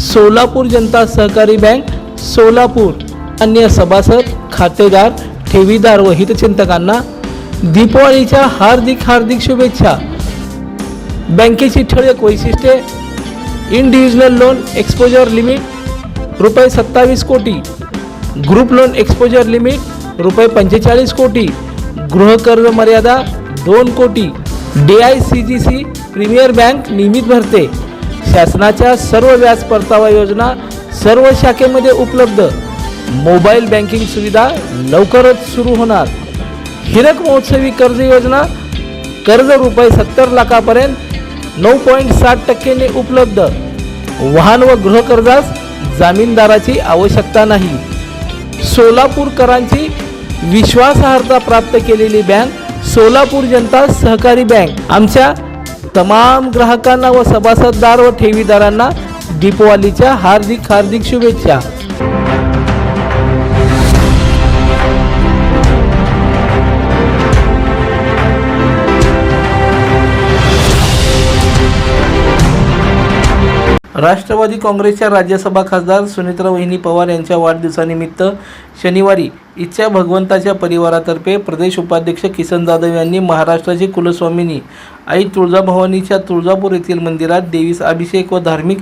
सोलापूर जनता सहकारी बँक सोलापूर अन्य सभासद खातेदार ठेवीदार व हितचिंतकांना दीपावलीच्या हार्दिक हार्दिक शुभेच्छा. बँकेची ठळक वैशिष्ट्ये इंडिव्हिज्युअल लोन एक्सपोजर लिमिट रुपये सत्तावीस कोटी. ग्रुप लोन एक्सपोजर लिमिट रुपये पंचेचाळीस कोटी. गृहकर्ज मर्यादा दोन कोटी. D I C G C premier bank नियमित भरते. शासनाच्या सर्व व्याज परतावा योजना सर्व शाखेमध्ये उपलब्ध. मोबाईल बँकिंग सुविधा लवकरच सुरू होणार. हिरक महोत्सवी कर्ज योजना कर्ज रुपये सत्तर लाखापर्यंत नऊ पॉईंट साठ टक्केने उपलब्ध. वाहन व गृहकर्जास जामीनदाराची आवश्यकता नाही. सोलापूरकरांची विश्वासार्हता प्राप्त केलेली बँक सोलापूर जनता सहकारी बँक. आमच्या तमाम ग्राहकांना व सभासददार व ठेवीदारांना दीपवालीच्या हार्दिक हार्दिक शुभेच्छा. राष्ट्रवादी काँग्रेसच्या राज्यसभा खासदार सुनेत्रा वहिनी पवार यांच्या वाढदिवसानिमित्त शनिवारी इच्छा भगवंताच्या परिवारातर्फे प्रदेश उपाध्यक्ष किसन जाधव यांनी महाराष्ट्राची कुलस्वामिनी आई तुळजाभवानीच्या तुळजापूर येथील मंदिरात देवीस अभिषेक व धार्मिक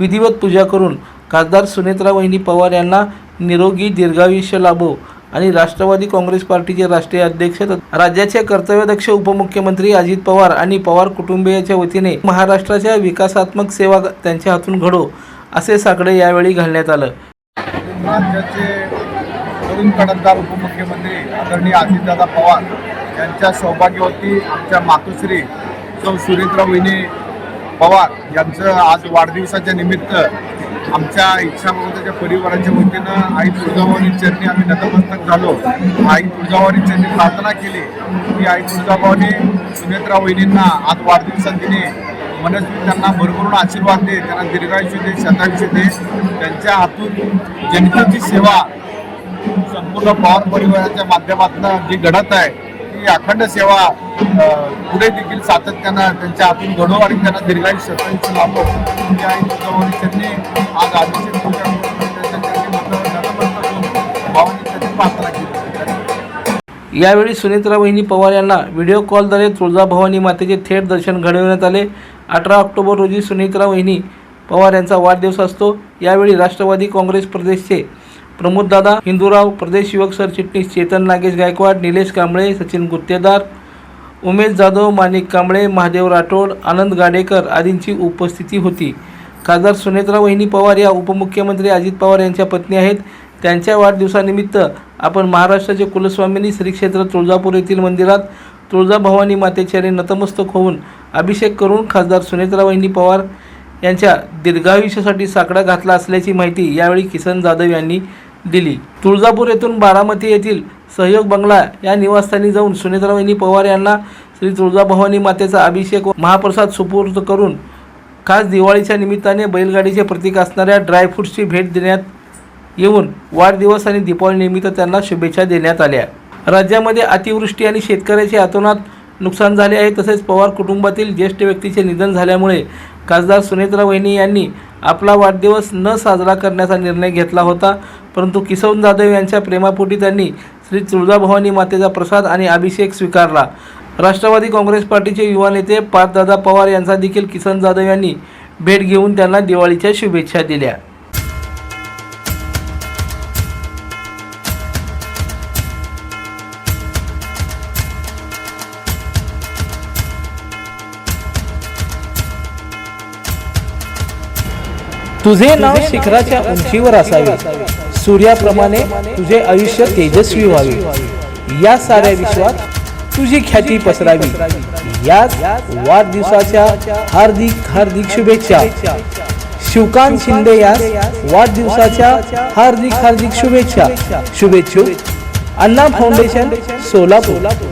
विधिवत पूजा करून खासदार सुनेत्रा वहिनी पवार यांना निरोगी दीर्घायुष्य लाभो आणि राष्ट्रवादी काँग्रेस पार्टीचे राष्ट्रीय अध्यक्ष राज्याचे कर्तव्यदक्ष उपमुख्यमंत्री अजित पवार आणि पवार कुटुंबियाच्या वतीने महाराष्ट्राच्या विकासात्मक सेवा त्यांच्या हातून घडो असे साकडे यावेळी घालण्यात आलं. राज्याचे तरुण कडकदार उपमुख्यमंत्री आदरणीय अजितदादा पवार यांच्या सौभाग्यवती आमच्या मातोश्री सौ सुरेंद्र वहिनी पवार यांचं आज वाढदिवसाच्या निमित्त आमच्या इच्छाभगवताच्या परिवाराच्या वतीनं आई तुळजाभवानी चरणी आम्ही नतमस्तक झालो. आई तुळजाभवानी चरणी प्रार्थना केली. की आई तुळजाभवानी सुनेत्रा वहिनींना आज वाढदिवसादिनी मनस्वी त्यांना भरभरून आशीर्वाद दे त्यांना दीर्घायुष्य दे शतायुष्य दे. त्यांच्या हातून जनतेची सेवा संपूर्ण पवार परिवाराच्या माध्यमातून जी घडत आहे ती अखंड सेवा पुढे देखील सातत्यानं त्यांच्या हातून घडो आणि त्यांना दीर्घायुष्य शतायुष्य लाभो ही आई त्यांनी आज अभिषेक पूजा प्रार्थना केली. यावेळी सुनेत्रा वहिनी पवार यांना व्हिडिओ कॉलद्वारे तुळजाभवानी मातेचे थेट दर्शन घडविण्यात आले. अठरा ऑक्टोबर रोजी सुनेत्रा वहिनी पवार यांचा वाढदिवस असतो. यावेळी राष्ट्रवादी काँग्रेस प्रदेशचे प्रमोददादा हिंदूराव प्रदेश युवक सरचिटणीस चेतन नागेश गायकवाड निलेश कांबळे सचिन गुत्तेदार उमेश जाधव माणिक कांबळे महादेव राठोड आनंद गाडेकर आदींची उपस्थिती होती. खासदार सुनेत्रा वहिनी पवार या उपमुख्यमंत्री अजित पवार यांच्या पत्नी आहेत. त्यांच्या वाढदिवसानिमित्त आपण महाराष्ट्राचे कुलस्वामिनी श्री क्षेत्र तुळजापूर येथील मंदिरात तुळजाभवानी मातेच्या नतमस्तक होऊन अभिषेक करून खासदार सुनेत्रा वहिनी पवार यांच्या दीर्घायुष्यासाठी साकडा घातला असल्याची माहिती यावेळी किसन जाधव यांनी दिली. तुळजापूर येथून बारामती येथील सहयोग बंगला या निवासस्थानी जाऊन सुनेत्रा वहिनी पवार यांना श्री तुळजाभवानी मातेचा अभिषेक व महाप्रसाद सुपूर्द करून खास दिवाळीच्या निमित्ताने बैलगाडीचे प्रतीक असणाऱ्या ड्रायफ्रूट्सची भेट देण्यात येऊन वाढदिवस आणि दीपावलीनिमित्त त्यांना शुभेच्छा देण्यात आल्या. राज्यामध्ये अतिवृष्टी आणि शेतकऱ्याचे अतोनात नुकसान झाले आहे. तसेच पवार कुटुंबातील ज्येष्ठ व्यक्तीचे निधन झाल्यामुळे खासदार सुनेत्रा वहिनी यांनी आपला वाढदिवस न साजरा करण्याचा निर्णय घेतला होता. परंतु किसन जाधव यांच्या प्रेमापोटी त्यांनी श्री तुळजाभवानी मातेचा प्रसाद आणि अभिषेक स्वीकारला. राष्ट्रवादी काँग्रेस पार्टीचे युवा नेते पार्थदादा पवार यांचा देखील किसन जाधव यांनी भेट घेऊन त्यांना दिवाळीच्या शुभेच्छा दिल्या. तुझे नाव शिखराच्या उंचीवर असावे. सूर्याप्रमाणे तुझे आयुष्य तेजस्वी व्हावे. या साऱ्या विश्वात तुझी ख्याती पसरावी. याच वाढदिवसाच्या हार्दिक हार्दिक शुभेच्छा. शिवकांत शिंदे यास वाढदिवसाच्या हार्दिक हार्दिक शुभेच्छा. शुभेच्छुक अण्णा फाउंडेशन सोलापूर.